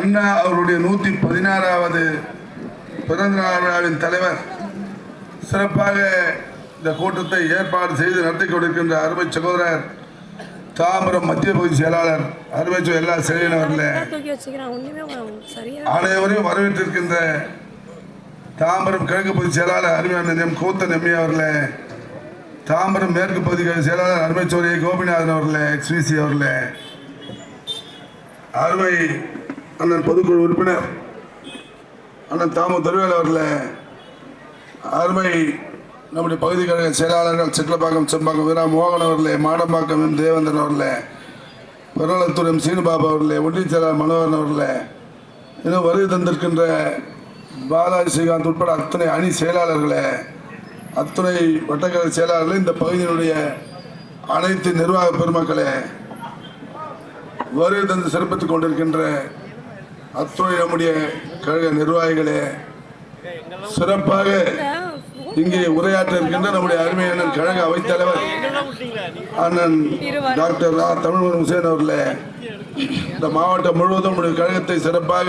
அண்ணா அவருடைய நூற்றி பதினாறாவது பிறந்த விழாவின் தலைவர். சிறப்பாக இந்த கூட்டத்தை ஏற்பாடு செய்து நடத்தி கொண்டிருக்கின்ற அருமை சகோதரர் தாம்பரம் மத்திய பகுதி செயலாளர் அருமை எல்லா செயலினவர்களே அனைவரையும் வரவேற்றிருக்கின்ற தாம்பரம் கிழக்கு பகுதி செயலாளர் அருமையான எம். கூத்தன் எம்ஏ அவர்களே. தாம்பரம் மேற்கு பகுதி செயலாளர் அருமை சோரிய கோபிநாதன் அவர்களே எக்ஸ்விசி அவர்களே. அருமை அண்ணன் பொதுக்குழு உறுப்பினர் அண்ணன் தாமு தருவேல் அவர்களே அருமை நம்முடைய பகுதி கழக செயலாளர்கள் சிட்லப்பாக்கம் செம்பாக்கம் வீரா மோகன் அவர்களே மாடம்பாக்கம் எம் தேவேந்திரன் அவர்களே பெருநலத்தூர் எம் சீனுபாபு அவர்களே ஒன்றிய செயலாளர் மனோகரன் அவர்களே இன்னும் வருகை தந்திருக்கின்ற பாலாஜி ஸ்ரீகாந்த் உட்பட அத்தனை அணி செயலாளர்களே அத்துணை வட்டக்கழக செயலாளர்களே இந்த பகுதியினுடைய அனைத்து நிர்வாக பெருமக்களே வருகை தந்து சிறப்பித்துக் கொண்டிருக்கின்ற அத்துறை நம்முடைய கழக நிர்வாகிகளே சிறப்பாக இங்கே உரையாற்ற இருக்கின்ற நம்முடைய அருமையான கழக அவைத்தலைவர் அண்ணன் டாக்டர் ரா. தமிழ்மன் ஹுசேன் அவர்களே இந்த மாவட்டம் முழுவதும் நம்முடைய கழகத்தை சிறப்பாக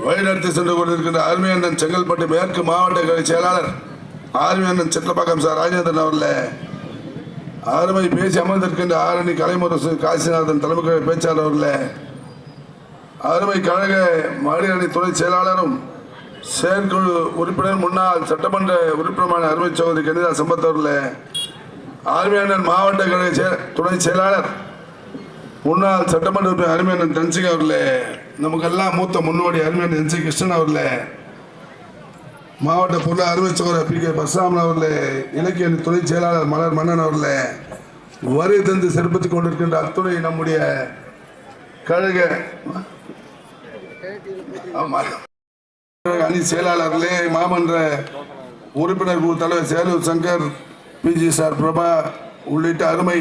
வழிநடத்தி சென்று கொண்டிருக்கின்ற அருமையண்ணன் செங்கல்பட்டு மேற்கு மாவட்ட கழக செயலாளர் அருமையண்ணன் சிட்லப்பாக்கம் சார் ராஜேந்திரன் அவர்களே அருமை பேசி அமர்ந்திருக்கின்ற ஆரணி கலைமுரசு காசிநாதன் தலைமை பேச்சாளர் அவர்களே அருமை கழக மகளிரணி துணை செயலாளரும் செயற்குழு உறுப்பினர் முன்னாள் சட்டமன்ற உறுப்பினருமான அருமை சௌதரி கணிதா சம்பத் அவர்களே அருமையண்ணன் மாவட்ட கழக துணை செயலாளர் முன்னாள் சட்டமன்ற உறுப்பினர் அருமையண்ணன் தன்சிங் அவர்களே நமக்கெல்லாம் மூத்த முன்னோடி அருமையான என் சி கிருஷ்ணன் அவர்களே மாவட்ட பொருளாதார அருமை சகோதரர் பி கே பரசுராமன் அவர்களே இலக்கிய துணை செயலாளர் மலர் மன்னன் அவர்களே வரி தந்து சிறப்பித்துக் கொண்டிருக்கின்ற அத்துணை நம்முடைய கழக. அணி செயலாளர்களே மாமன்ற உறுப்பினர் குழு தலைவர் சேலூர் சங்கர் பிஜி சார் பிரபா உள்ளிட்ட அருமை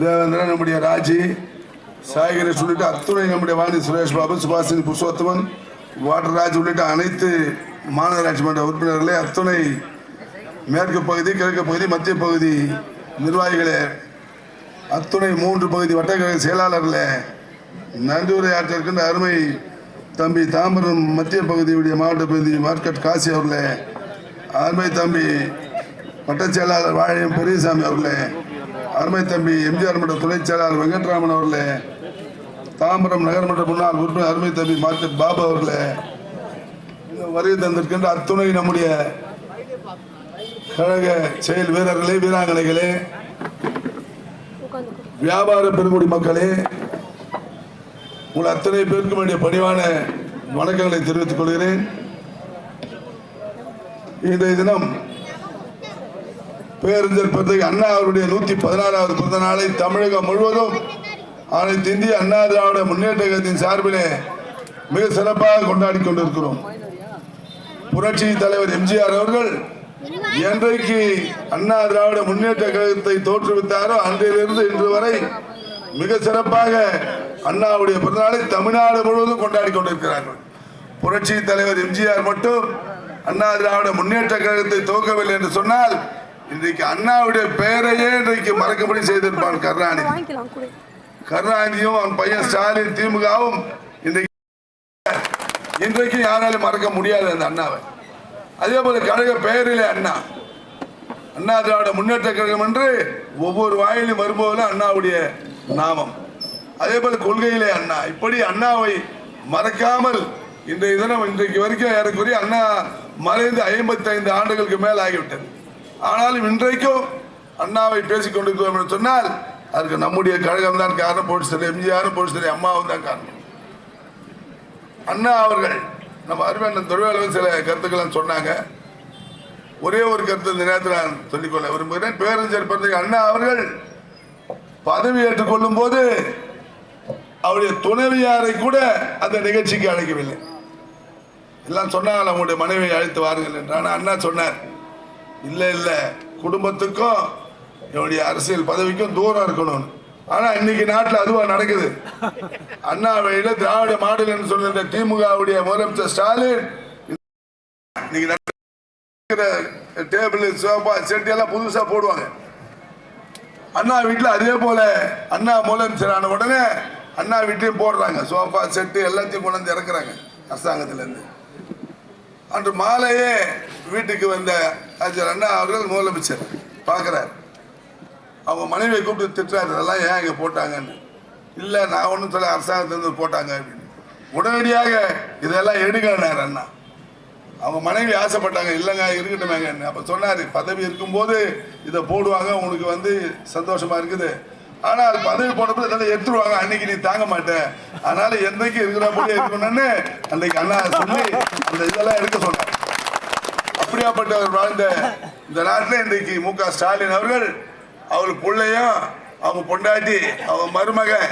தேவேந்திரன் நம்முடைய ராஜி சாய்கரேஷ் உள்ளிட்ட அத்துணை நம்முடைய வாணி சுரேஷ் பாபு சுபாஷினி புருஷோத்தமன் வாட்டர்ராஜ் உள்ளிட்ட அனைத்து மாநகராட்சி மன்ற உறுப்பினர்களே அத்துணை மேற்கு பகுதி கிழக்கு பகுதி மத்திய பகுதி நிர்வாகிகளே அத்துணை மூன்று பகுதி வட்டக்கழக செயலாளர்களே நன்றி உரையாற்ற அருமை தம்பி தாம்பரம் மத்திய பகுதியுடைய மாவட்ட பகுதி மார்க்கெட் காசி அவர்களே அருமை தம்பி வட்டச் செயலாளர் வாழையம் பெரியசாமி அவர்களே அருமை தம்பி எம்ஜிஆர் மன்ற துணை செயலாளர் வெங்கட்ராமன் அவர்களே தாம்பரம் நகர்மன்ற முன்னாள் உறுப்பினர் அருமை தம்பி மார்க்கெட் பாபு அவர்களே வருகை தந்திருக்கின்ற அத்துணை நம்முடைய கழக செயல் வீரர்களே வீராங்கனைகளே வியாபார பெருங்குடி மக்களே உங்கள் அத்தனை பேருக்கும் என்னுடைய பணிவான வணக்கங்களை தெரிவித்துக் கொள்கிறேன். இன்றைய தினம் பேரறிஞர் பெருந்தகை அண்ணா அவருடைய நூத்தி பதினாறாவது பிறந்த நாளை தமிழகம் முழுவதும் அனைத்து இந்திய அண்ணா திராவிட முன்னேற்ற கழகத்தின் சார்பிலே மிக சிறப்பாக கொண்டாடி கொண்டிருக்கிறோம். புரட்சி தலைவர் எம்ஜிஆர் அவர்கள் என்றைக்கு அண்ணா திராவிட முன்னேற்ற கழகத்தை தோற்றுவித்தாரோ அன்றிலிருந்து இன்று வரை மிக சிறப்பாக அண்ணாவுடைய பிறந்தநாளை தமிழ்நாடு முழுவதும் கொண்டாடி கொண்டிருக்கிறார்கள். புரட்சி தலைவர் எம்ஜிஆர் மட்டும் அண்ணா திராவிட முன்னேற்ற கழகத்தை துவக்கவில்லை என்று சொன்னால் இன்றைக்கு அண்ணாவுடைய பெயரையே இன்றைக்கு மறக்கும்படி செய்திருப்பான் கருணாநிதி. கருணாநிதியும் அவன் பையன் ஸ்டாலின் திமுகவும் இன்றைக்கு இன்றைக்கு யாராலும் மறக்க முடியாது அந்த அண்ணாவை. அதே போல கழக பெயரிலே அண்ணா. அண்ணா திராவிட முன்னேற்ற கழகம் என்று ஒவ்வொரு வாயிலும் வரும்போதும் அண்ணாவுடைய நாமம். அதே போல கொள்கையிலே அண்ணா இப்படி அண்ணாவை மறக்காமல் இன்றைய தினம் இன்றைக்கு வரைக்கும் ஏறக்குறைய அண்ணா மறைந்து ஐம்பத்தி ஐந்து ஆண்டுகளுக்கு மேல் ஆகிவிட்டது. ஆனாலும் இன்றைக்கும் அண்ணாவை பேசிக் கொண்டிருக்கிறோம் என்று சொன்னால் அதுக்கு நம்முடைய கழகம் தான் காரணம். போட்டு சரி எம்ஜிஆரும் போட்டு சரி அம்மாவும் தான் காரணம். அண்ணா அவர்கள் நம்ம அருமையான தொழிலாளர்கள் சில கருத்துக்கள்லாம் சொன்னாங்க. ஒரே ஒரு கருத்து இந்த நேரத்தில் நான் சொல்லிக்கொள்ள விரும்புகிறேன். பேரறிஞர் பிறந்த அண்ணா அவர்கள் பதவி ஏற்றுக்கொள்ளும் போது அவருடைய துணைவியாரை கூட அந்த நிகழ்ச்சிக்கு அழைக்கவில்லை. எல்லாம் சொன்னாங்க அவங்களுடைய மனைவியை அழைத்து வாருங்கள் என்று. ஆனால் அண்ணா சொன்னார் இல்லை இல்லை குடும்பத்துக்கும் என்னுடைய அரசியல் பதவிக்கும் தூரம் இருக்கணும்னு. ஆனால் இன்னைக்கு நாட்டில் அதுவா நடக்குது. அண்ணா திராவிட மாடல் என்று சொல்லுகிற திமுகவுடைய முதலமைச்சர் ஸ்டாலின் இன்னைக்கு நடக்கிற டேபிள் சோஃபா செட்டி எல்லாம் போடுவாங்க. அண்ணா வீட்டில் அதே போல அண்ணா முதலமைச்சர் ஆன உடனே அண்ணா வீட்டையும் போடுறாங்க. சோஃபா செட்டு எல்லாத்தையும் கொண்டு வந்து இறக்குறாங்க அரசாங்கத்திலேருந்து. அன்று மாலையே வீட்டுக்கு வந்த ஆச்சர் அண்ணா அவர்கள் முதலமைச்சர் பார்க்குறாரு. அவங்க மனைவியை கூப்பிட்டு திட்டுறாரு இதெல்லாம் ஏன் இங்கே போட்டாங்கன்னு? இல்லை நான் ஒன்றும் சொல்ல அரசாங்கத்திலேருந்து போட்டாங்க. அப்படின்னு உடனடியாக இதெல்லாம் எடுங்கன்னார் அண்ணா. அவங்க மனைவி ஆசைப்பட்டாங்க இல்லைங்க இருக்கட்டுமேங்க. அப்போ சொன்னார் பதவி இருக்கும்போது இதை போடுவாங்க உங்களுக்கு வந்து சந்தோஷமா இருக்குது. ஆனால் பதவி போனப்போ இதெல்லாம் எடுத்துருவாங்க. அன்னைக்கு நீ தாங்க மாட்டேன் அதனால என்றைக்கு போய் இருக்கணும்னு அன்னைக்கு அண்ணா சொல்லி அந்த இதெல்லாம் எடுக்க சொன்னார். அப்படியாப்பட்டவர் வாழ்ந்த இந்த நாட்டில் இன்றைக்கு மு க ஸ்டாலின் அவர்கள் அவர் பிள்ளையும் அவங்க பொண்டாட்டி அவங்க மருமகன்